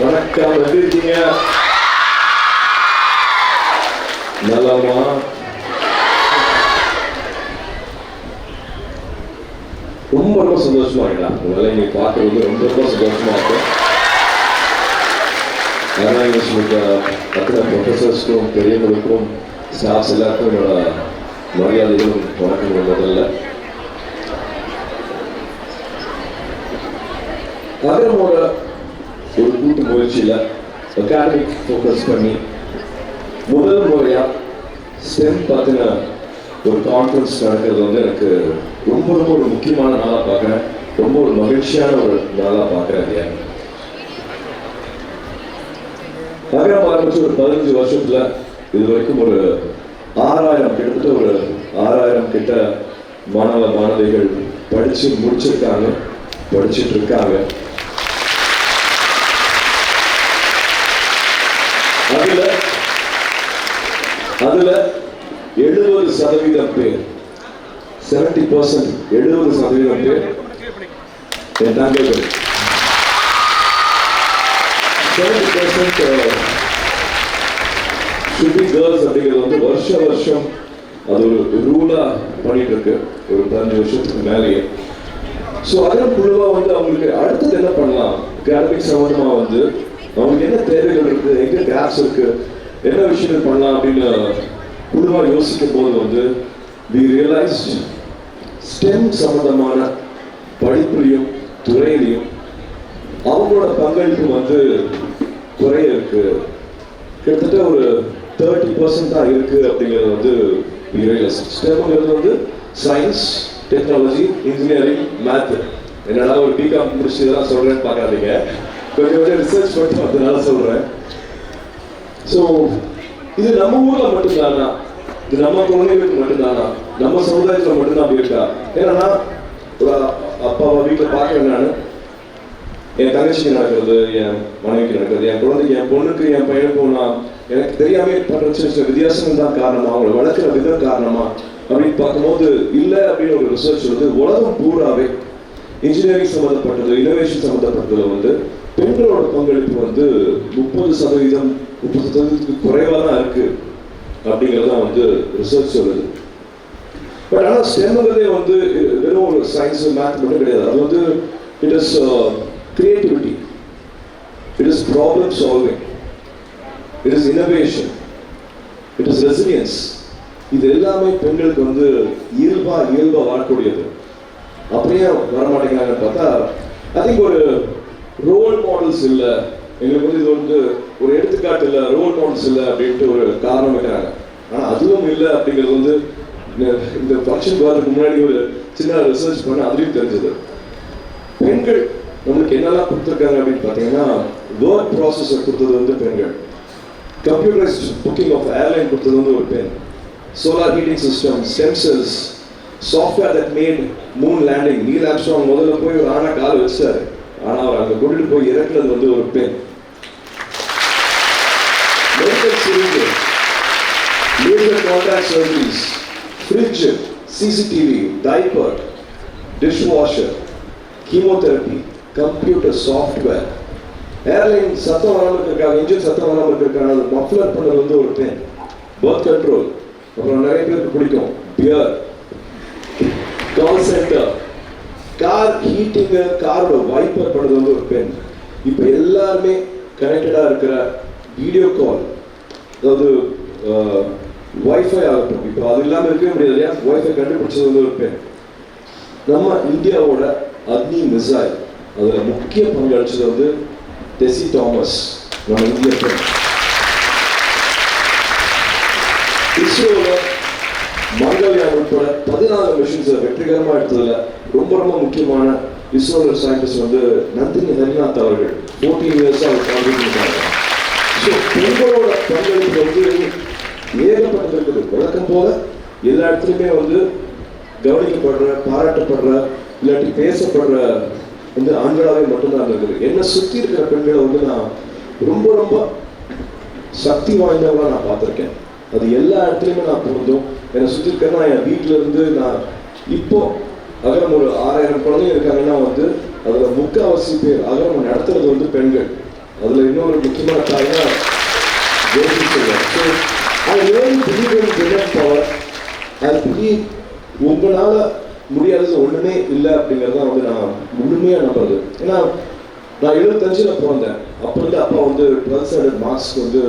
வணக்கம் எப்படி இருக்கீங்க? நலமா? ரொம்ப ரொம்ப சந்தோஷமா இருக்கலாம் உங்களால இங்க பார்க்கறது ரொம்ப ரொம்ப சந்தோஷமா இருக்கும் அத்தனை ப்ரொஃபஸர்ஸ்க்கும் பெரியவங்களுக்கும் ஸ்டாஃப்ஸ் எல்லாருக்கும் என்னோட மரியாதைகளும் வணக்கங்கள் முதல்ல. நகரமோட ஒரு கூட்டு முயற்சியில் அகாடமிக் ஃபோக்கஸ் பண்ணி. முதல் முறையாக ஸ்டெம் பற்றின ஒரு கான்ஃபரன்ஸ் நடக்கிறது வந்து எனக்கு ரொம்ப ரொம்ப ஒரு முக்கியமான நாளாக பார்க்குறேன் ரொம்ப ஒரு மகிழ்ச்சியான ஒரு நாளாக பார்க்குறேன் ஐயா நகரம் ஆரம்பிச்சு ஒரு பதினஞ்சு வருஷத்துல இது வரைக்கும் ஒரு ஆறாயிரம் கிட்டத்தட்ட ஒரு ஆறாயிரம் கிட்ட மாணவ மாணவிகள் படிச்சு முடிச்சிருக்காங்க படிச்சிட்டு இருக்காங்க அதுல அதுல எழுபது சதவீதம் பேர் செவன்டி பர்சன்ட் எழுபது சதவீதம் பேர் என் தங்கைகள். செவன்டி பர்சன்ட் ஷுட் கேர்ள்ஸ் அப்படிங்கிறது வந்து வருஷ வருஷம் அது ஒரு ரூலா பண்ணிட்டு இருக்கு. ஒரு பதினஞ்சு வருஷத்துக்கு மேலேயே. ஸோ அதன் குழுவாக வந்து அவங்களுக்கு அடுத்தது என்ன பண்ணலாம்? அகாடமிக் சம்பந்தமா வந்து அவங்களுக்கு என்ன தேவைகள் இருக்குது? எங்கே கேப்ஸ் இருக்கு? என்ன விஷயங்கள் பண்ணலாம் அப்படின்னு குழுவாக யோசிக்கும் போது வந்து வி ரியலைஸ் ஸ்டெம் சம்பந்தமான படிப்புலையும் துறையிலையும் அவங்களோட பங்களிப்பு வந்து குறைய இருக்கு. கிட்டத்தட்ட ஒரு தேர்ட்டி பர்சன்ட் தான் இருக்கு அப்படிங்கிறது வந்து ஸ்டெம்ங்கிறது வந்து சயின்ஸ் டெக்னாலஜி இன்ஜினியரிங் மேத் என்னடா ஒரு பிகாம் முடிச்சு இதெல்லாம் சொல்றேன்னு பார்க்காதீங்க. கொஞ்சம் கொஞ்சம் ரிசர்ச் பண்ணி அதனால சொல்றேன். ஸோ இது நம்ம ஊர்ல மட்டும்தானா? இது நம்ம குழந்தைகளுக்கு மட்டும்தானா? நம்ம சமுதாயத்துல மட்டும்தான் அப்படி இருக்கா? ஏன்னா ஒரு அப்பாவை வீட்டில் பார்க்குறேன் நான். என் தங்கச்சிக்கு நடக்கிறது என் மனைவிக்கு நடக்கிறது என் குழந்தைக்கு என் பொண்ணுக்கு என் பையனுக்கும் நான் எனக்கு தெரியாம பண்ற சின்ன வித்தியாசங்கள் தான் காரணமா அவங்களை வளர்க்குற விதம் காரணமா அப்படின்னு பார்க்கும்போது இல்லை அப்படின்னு ஒரு ரிசர்ச் வந்து உலகம் பூராவே இன்ஜினியரிங் சம்மந்தப்பட்டது இனோவேஷன் சம்மந்தப்பட்டது வந்து பெண்களோட பங்களிப்பு வந்து முப்பது சதவீதம் முப்பது சதவீதத்துக்கு குறைவாக தான் இருக்கு அப்படிங்கிறது தான் வந்து ரிசர்ச் சொல்லுது. பட் ஆனால் ஸ்டெம்ங்கிறதே வந்து வெறும் ஒரு சயின்ஸ் மேத் மட்டும் கிடையாது. அது வந்து it is creativity it is problem solving it is innovation it is resilience இது எல்லாமே பெண்களுக்கு வந்து இயல்பா இயல்பா வரக்கூடியது அப்படியே வரமாட்டேங்கிறாங்கன்னு பார்த்தா ஐ திங்க் ஒரு ரோல் மாடல்ஸ் இல்லை. எங்களுக்கு வந்து இது வந்து ஒரு எடுத்துக்காட்டு இல்லை. ரோல் மாடல்ஸ் இல்லை அப்படின்ட்டு ஒரு காரணம் வைக்கிறாங்க. ஆனால் அதுவும் இல்லை அப்படிங்கிறது வந்து இந்த- ஃபங்க்ஷன் வரதுக்கு முன்னாடி ஒரு சின்ன ரிசர்ச் பண்ண அதுலேயும் தெரிஞ்சது. பெண்கள் நம்மளுக்கு என்னெல்லாம் கொடுத்துருக்காங்க அப்படின்னு பார்த்தீங்கன்னா வேர்ட் ப்ராசஸர் கொடுத்தது வந்து பெண்கள். கம்ப்யூட்டரைஸ் புக்கிங் ஆஃப் ஏர்லைன் கொடுத்தது வந்து ஒரு பெண். Solar heating system sensors software that made moon landing Neil Armstrong முதல்ல போய் ஒரு ஆனா கால் வச்சாரு ஆனால் அவர் அங்க கொண்டுட்டு போய் இறக்குறது வந்து ஒரு பெண். Medical cylinder service fridge CCTV diaper dish washer chemotherapy computer software airline சத்தம் வராமல் இருக்கிறதுக்காக இன்ஜின் சத்தம் வராமல் இருக்கிறதுக்காக அது மஃப்ளர் பண்ணது வந்து ஒரு பெண். பர்த் கண்ட்ரோல் அப்புறம் நிறைய பேருக்கு பிடிக்கும். பியர் கால் சென்டர் கார் ஹீட்டிங்கை காரோட வைப்பர் பண்ணது வந்து ஒரு பெண். இப்போ எல்லாருமே கனெக்டடாக இருக்கிற வீடியோ கால் அதாவது வைஃபை ஆகட்டும். இப்போ அது இல்லாமல் இருக்கவே முடியாது இல்லையா? வைஃபை கண்டுபிடிச்சது வந்து ஒரு பெண். நம்ம இந்தியாவோட அக்னி மிசைல் அதில் முக்கிய பங்களிச்சது வந்து டெசி தாமஸ் நம்ம இந்திய பெண். இஸ்ரோவில் மங்கள்யான் உட்பட பதினாலு மிஷின்ஸை வெற்றிகரமாக எடுத்ததுல ரொம்ப ரொம்ப முக்கியமான இஸ்ரோவில் சயின்டிஸ்ட் வந்து நந்தினி ஹரிநாத் அவர்கள் ஃபோர்டீன் இயர்ஸாக அவர் கான்ட்ரிபியூட் பண்ணாங்க ஸோ பெண்களோட பங்களிப்பு வந்து ஏகப்பட்டது இருக்குது. வழக்கம் போல எல்லா இடத்துலையுமே வந்து கவனிக்கப்படுற பாராட்டப்படுற இல்லாட்டி பேசப்படுற வந்து ஆண்களாகவே மட்டும்தான் இருக்குது. என்னை சுற்றி இருக்கிற பெண்களை வந்து நான் ரொம்ப ரொம்ப சக்தி வாய்ந்தவங்களாக நான் பார்த்துருக்கேன். அது எல்லா இடத்துலையுமே நான் பொருந்தும். என்னை சுற்றி இருக்கிற நான் என் வீட்டிலேருந்து நான் இப்போ அகரம் ஒரு ஆறாயிரம் குழந்தைங்க இருக்காங்கன்னா வந்து அதில் முக்கால்வாசி பேர் அகரம் நடத்துறது வந்து பெண்கள். அதுல இன்னொரு முக்கியமான காரணம் ஜோதி சொல்லுவார் so I really believe power உங்களால முடியாதது ஒண்ணுமே இல்லை அப்படிங்கறத வந்து நான் முழுமையா நம்புறது. ஏன்னா நான் எழுபத்தஞ்சுல பிறந்தேன். அப்ப இருந்து அப்பா வந்து டுவெல்த் ஸ்டாண்டர்ட் மார்க்ஸ்க்கு வந்து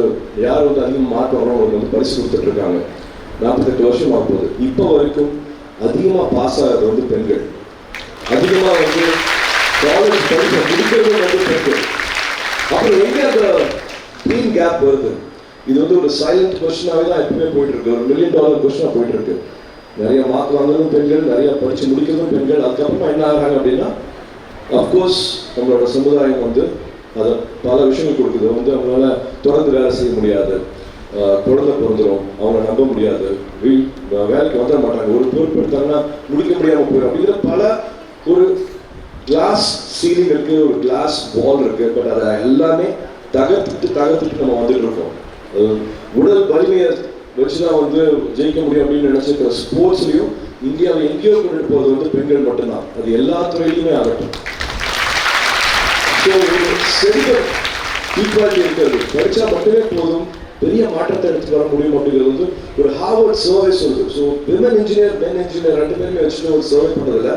யார் வந்து அதிகம் மார்க் வரணும் அவங்க வந்து பரிசு கொடுத்துட்டு இருக்காங்க. நாற்பத்தெட்டு வருஷம் ஆக போகுது இப்போ வரைக்கும் அதிகமாக பாஸ் ஆகிறது வந்து பெண்கள். அதிகமாக வந்து காலேஜ் படிப்பை முடிக்கிறது வந்து பெண்கள். அப்புறம் எங்கே அந்த க்ரீன் கேப் வருது? இது வந்து ஒரு சைலண்ட் கொஸ்டினாகவே தான் எப்பவுமே போயிட்டு இருக்கு ஒரு மில்லியன் டாலர் கொஸ்டினாக போயிட்டு இருக்கு நிறைய மார்க் வாங்குறதும் பெண்கள் நிறைய படிச்சு முடிக்கிறதும் பெண்கள். அதுக்கப்புறமா என்ன ஆகிறாங்க அப்படின்னா அஃப்கோர்ஸ் நம்மளோட சமுதாயம் வந்து அதை பல விஷயங்கள் கொடுக்குது. வந்து அவங்களால தொடர்ந்து வேலை செய்ய முடியாது. குழந்தை பிறந்துடும் அவங்கள நம்ப முடியாது. வேலைக்கு வந்துட மாட்டாங்க. ஒரு பொறுப்பு எடுத்தாங்கன்னா முடிக்க முடியாமல் போயிடும் அப்படிங்கிற பல ஒரு கிளாஸ் சீலிங் இருக்கு ஒரு கிளாஸ் வால் இருக்கு. பட் அதை எல்லாமே தகர்த்துட்டு தகர்த்துட்டு நம்ம வந்துட்டு இருக்கோம். உடல் வலிமையை வச்சுதான் வந்து ஜெயிக்க முடியும் அப்படின்னு நினைச்சிருக்கிற ஸ்போர்ட்ஸ்லயும் இந்தியாவை எங்கேயோ கொண்டு போகிறது வந்து பெண்கள் மட்டும்தான். அது எல்லா துறையிலுமே ஆகட்டும். ஸோ செல்வம் ஈக்குவாலிட்டி இருக்கிறது படிச்சா மட்டுமே போதும். பெரிய மாற்றத்தை எடுத்துட்டு வர முடியும் அப்படிங்கிறது வந்து ஒரு ஹார்வர்ட் சர்வே சொல்லுது. So women engineer men engineer ரெண்டு பேருமே வச்சுட்டு ஒரு சர்வே பண்ணுறதுல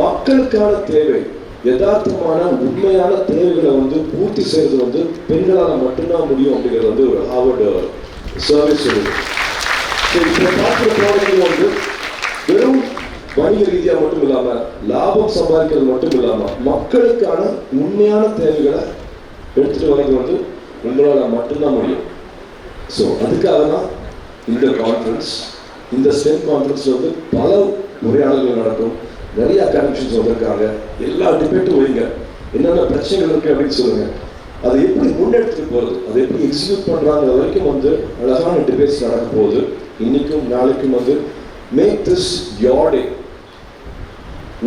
மக்களுக்கான தேவை யதார்த்தமான உண்மையான தேவைகளை வந்து பூர்த்தி செய்யறது வந்து பெண்களால் மட்டும்தான் முடியும் அப்படிங்கிறது வந்து ஒரு ஹார்வர்டு சர்வே சொல்லுது. ஸோ இப்போ பார்க்குற ப்ராப்ளம் வந்து வெறும் வணிக ரீதியாக மட்டும் இல்லாமல் லாபம் சம்பாதிக்கிறது மட்டும் இல்லாமல் மக்களுக்கான உண்மையான தேவைகளை எடுத்துகிட்டு வரது வந்து உங்களால் மட்டும்தான் முடியும். ஸோ அதுக்காக தான் இந்த கான்ஃபரன்ஸ் இந்த ஸ்டெம் கான்ஃபரன்ஸ் வந்து பல உரையாடல்கள் நடக்கும். நிறைய கனெக்ஷன்ஸ் வந்திருக்காங்க. எல்லா டிபேட்டும் வைங்க என்னென்ன பிரச்சனைகள் இருக்குது அப்படின்னு சொல்லுங்கள் அதை எப்படி முன்னெடுத்துட்டு போகிறது அதை எப்படி எக்ஸிக்யூட் பண்ணுறாங்க வரைக்கும் வந்து அழகான டிபேட்ஸ் நடக்க போகுது. இன்னைக்கும் நாளைக்கும் வந்து மேக் திஸ் யோடே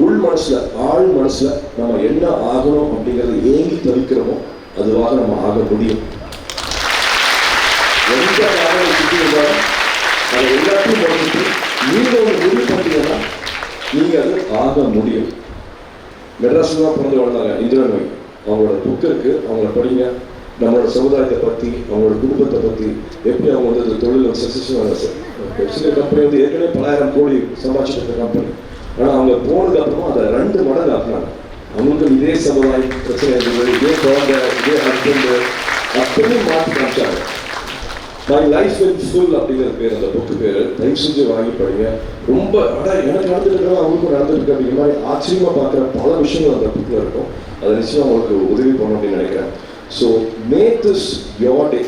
உள் மனசில் ஆழ் மனசில் நம்ம என்ன ஆகணும் அப்படிங்கிறத ஏங்கி தவிக்கிறோமோ அதுவாக நம்ம ஆக முடியும். எந்த காரணம் சுற்றி அதை எல்லாத்தையும் முடிச்சுட்டு நீங்க ஒரு முடிவு பண்ணீங்கன்னா நீங்க அது ஆக முடியும். மெட்ராஸ்ல தான் பிறந்து வளர்ந்தாங்க இந்திரா அவங்களோட புக் இருக்கு அவங்கள படிங்க. நம்மளோட சமுதாயத்தை பற்றி அவங்களோட குடும்பத்தை பற்றி எப்படி அவங்க வந்து இந்த தொழில் சக்சஸ்ஃபுல்லாக சார் சில கம்பெனி வந்து ஏற்கனவே பலாயிரம் கோடி சம்பாதிச்சிட்டு இருக்க கம்பெனி ஆனால் அவங்க போனதுக்கு அப்புறமா அதை ரெண்டு மடங்கு ஆக்குனாங்க அவங்களுக்கு இதே சமுதாய பிரச்சனை இருந்தது இதே குழந்தை இதே ஹஸ்பண்ட் அப்படியே மாற்றி காமிச்சாங்க மை லைஃப் இன் ஃபுல் அப்படிங்கிற பேர் அந்த புக்கு பேர் தயவு செஞ்சு வாங்கி படிங்க ரொம்ப அட எனக்கு நடந்துருக்கிறதா அவங்களுக்கும் நடந்துருக்கு அப்படிங்கிற மாதிரி ஆச்சரியமாக பார்க்குற பல விஷயங்கள் அந்த புக்கில் இருக்கும் அதை நிச்சயம் அவங்களுக்கு உதவி பண்ணணும் அப்படின்னு நினைக்கிறேன் so make this your day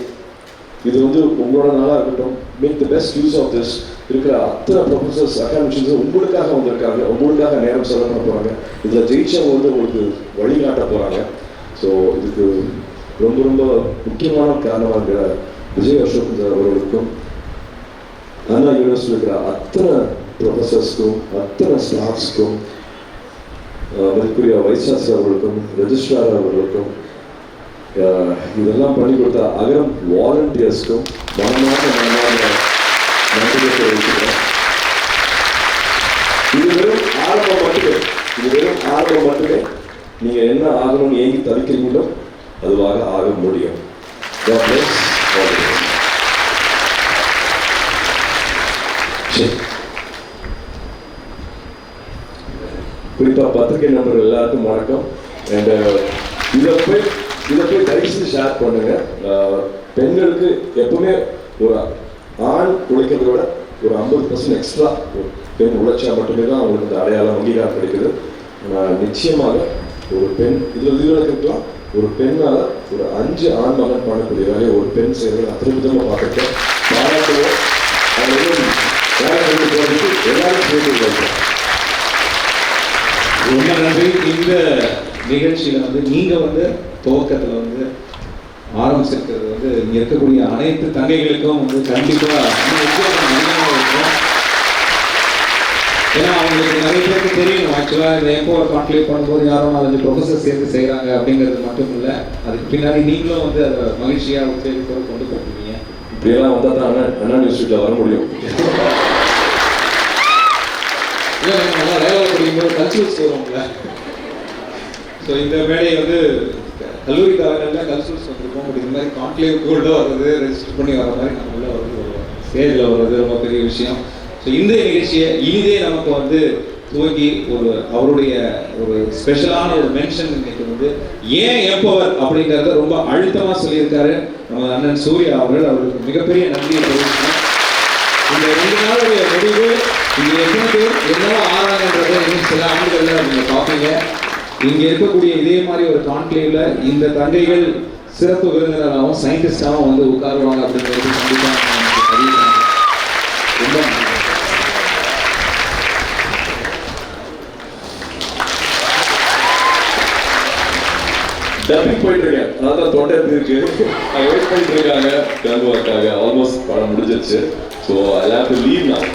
இது வந்து உங்களோட நாளாக இருக்கட்டும் make the best use of this இருக்கிற அத்தனை ப்ரொஃபஸர்ஸ் அகாடமிஷன்ஸ் உங்களுக்காக வந்திருக்காங்க. உங்களுக்காக நேரம் செலவு பண்ண போகிறாங்க இதில் ஜெயிச்சவங்க வந்து உங்களுக்கு வழிகாட்ட போகிறாங்க ஸோ இதுக்கு ரொம்ப ரொம்ப முக்கியமான காரணமாக இருக்கிற விஜய் அசோக் அவர்களுக்கும் அண்ணா யூனிவர்சிட்டி இருக்கிற அத்தனை ப்ரொஃபசர்ஸ்க்கும் அத்தனை ஸ்டாஃப்ஸ்க்கும் மதிப்புரிய வைஸ் சான்சலர் அவர்களுக்கும் ரெஜிஸ்ட்ரார் அவர்களுக்கும் இதெல்லாம் பண்ணி கொடுத்த அகரம் வாலண்டியர்ஸ்க்கும் மனமாக மனமாக நன்றியை இது வெறும் ஆரம்பம் மட்டுமே இது வெறும் ஆரம்பம் மட்டுமே நீங்க என்ன ஆகணும்னு ஏங்கி தவிக்கிறீங்களோ அதுவாக ஆக முடியும் குறிப்பா பத்திரிகை நண்பர்கள் எல்லாருக்கும் வணக்கம் அண்ட் இதை போய் இதை போய் ஷேர் பண்ணுங்க பெண்களுக்கு எப்பவுமே ஒரு ஆண் உழைக்கிறத விட ஒரு ஐம்பது பர்சன்ட் எக்ஸ்ட்ரா ஒரு பெண் உழைச்சா மட்டுமே தான் அவங்களுக்கு இந்த அடையாளம் அங்கீகாரம் கிடைக்குது. நிச்சயமாக ஒரு பெண் இதில் இதுவரைக்கும் ஒரு பெண்ணால் ஒரு அஞ்சு ஆண் மகன் பண்ணக்கூடிய வேலையை ஒரு பெண் செய்கிறது அற்புதமாக பார்த்துருக்கேன். பாராட்டுவோம் ரொம்ப நன்றி. இந்த நிகழ்ச்சியில வந்து நீங்க வந்து துவக்கத்துல வந்து ஆரம்பிச்சிருக்கிறது. வந்து இங்க இருக்கக்கூடிய அனைத்து தங்கைகளுக்கும் வந்து கண்டிப்பா இன்னும் உற்சாகம் அதிகமா இருக்கும் ஏன்னா அவங்களுக்கு நிறைய பேருக்கு தெரியும். ஆக்சுவலா இந்த எம்பவர் கான்க்ளேட் பண்ணும்போது யாரோ நாலஞ்சு ப்ரொஃபஸர் சேர்ந்து செய்றாங்க அப்படிங்கிறது மட்டும் இல்ல. அதுக்கு பின்னாடி நீங்களும் வந்து அதை மகிழ்ச்சியா உற்சாகத்தோட கொண்டு போயிருக்கீங்க இப்படியெல்லாம் வந்தா தான் அண்ணா யூனிவர்சிட்டியில் வர முடியும். இல்லை நம்ம வேலை படிக்கும்போது கல்ச்சுரல்ஸ் வருவோம்ல. ஸோ இந்த மேடையை வந்து கல்லூரி காலங்களில் கல்ச்சுரல்ஸ் வந்திருக்கோம் பட் இந்த மாதிரி கான்க்ளேவ் உள்ள வர்றது ரெஜிஸ்டர் பண்ணி வர மாதிரி நம்ம வந்து ஸ்டேஜில் வர்றது ரொம்ப பெரிய விஷயம். ஸோ இந்த நிகழ்ச்சியை இனிதே நமக்கு வந்து துவங்கி ஒரு அவருடைய ஒரு ஸ்பெஷலான ஒரு மென்ஷன் இன்னைக்கு வந்து ஏன் எப்பவர் அப்படிங்கிறத ரொம்ப அழுத்தமாக சொல்லியிருக்காரு நம்ம அண்ணன் சூர்யா அவர்கள். அவருக்கு மிகப்பெரிய நன்றியை தெரிவிக்கிறோம் இந்த ரெண்டு நாளுடைய முடிவு இங்கே எத்தனை பேர் என்னவோ ஆறாங்கன்றதை இன்னும் சில ஆண்டுகளில் நீங்கள் பார்ப்பீங்க. இங்கே இருக்கக்கூடிய இதே மாதிரி ஒரு கான்க்ளேவில் இந்த தங்கைகள் சிறப்பு விருந்தினராகவும் சயின்டிஸ்டாகவும் வந்து உட்காருவாங்க அப்படிங்கிறது கண்டிப்பாக நமக்கு ரொம்ப டப்பிங் போயிட்டு இருக்கேன். அதான் தொண்டை எப்படி இருக்கு? வெயிட் பண்ணிட்டு இருக்காங்க கங்குவாக்காக ஆல்மோஸ்ட் படம் முடிஞ்சிருச்சு. So I have to leave நான்